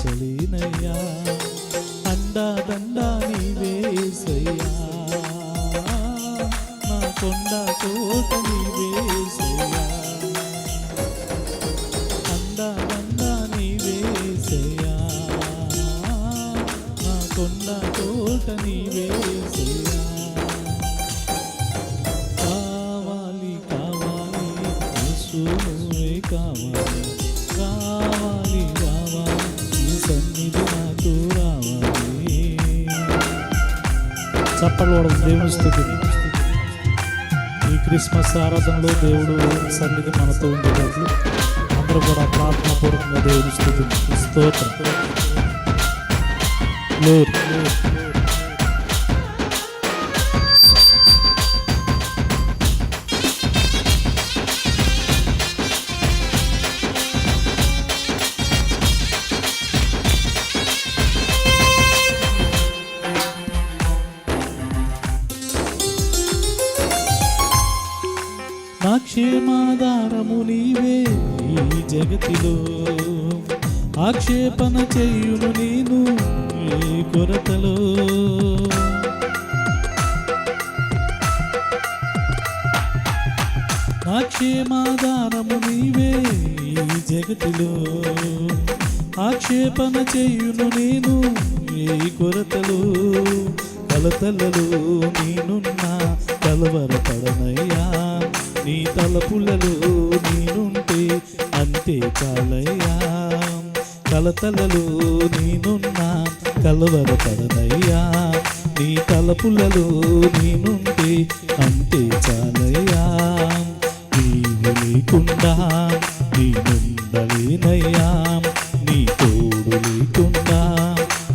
చలినయ్యా అండా దండా నీవేసయ్యా నా కొండ కోట నీవేసయ్యా చప్పలు దేవుని స్థుతి ఈ క్రిస్మస్ ఆరాధనలో దేవుడు సన్నిధి మనతో ఉండేటట్లు అందరూ కూడా ప్రార్థన పూర్వకంగా దేవుని స్థుతి స్తోత్రం Glory. క్షేమాధారము నీవే ఈ జగతిలో. ఆక్షేపణ చేయును నేను ఈ కొరతలో. ఆక్షేమాధారము నీవే ఈ జగతిలో. ఆక్షేపణ చేయును నేను ఈ కొరతలు. కలతలలో నేనున్నా కలవరపడనయ్యా. నీ తలపులలో నేనుంటే అంతే చాలయ్యా కలతలలో నేనున్నా కలవరపడనయ్యా నీ తలపులలో నేనుంటే అంతే చాలయ్యా. నీవు లేకుండా నేనుండలేనయ్యా. నీ తోడు లేకుండా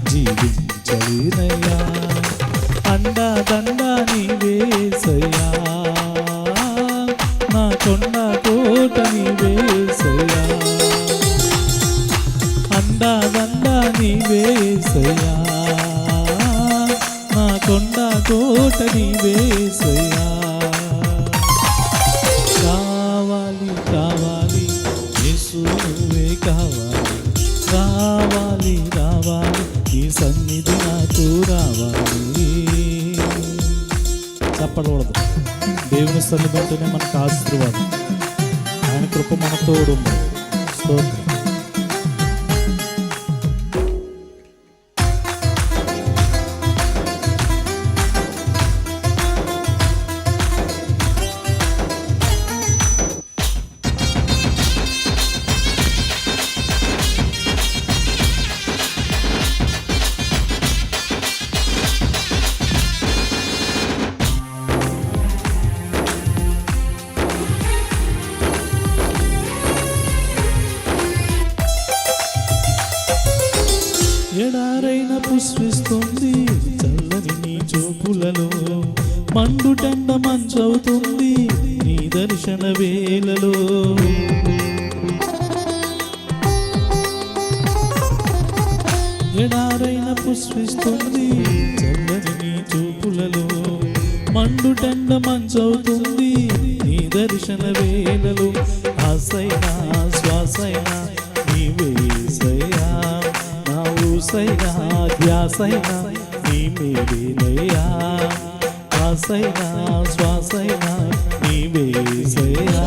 జీవించలేనయ్యా. దేవుని సన్నిధి ఉంటేనే మనకు ఆశీర్వాదం ఆయన కృప మన తోడు ఉంది అవుతుంది నీ దర్శన వేలలో ఎడారైన పుష్పిస్తుంది చల్లని నీ చూపులలో మండుటెండ మంచవుతుంది నీ దర్శన వేలలో ఆసైనా శ్వాసైనా నీవేసయ్యా నా ఊసైనా ధ్యాసైనా నీ మేలేనయ్యా ఆసైనా శ్వాసైనా నీవేసయ్యా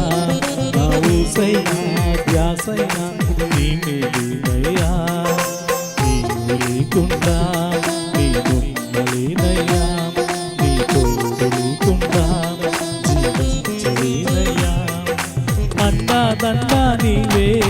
నా ఊసైనా ధ్యాసైనా నీ మేలేనయ్యా నీవు లేకుండా నీ గుమ్మలేనయ్యా నీ లేకుండా జీవించలేనయ్యా అండా దండా నీవేసయ్యా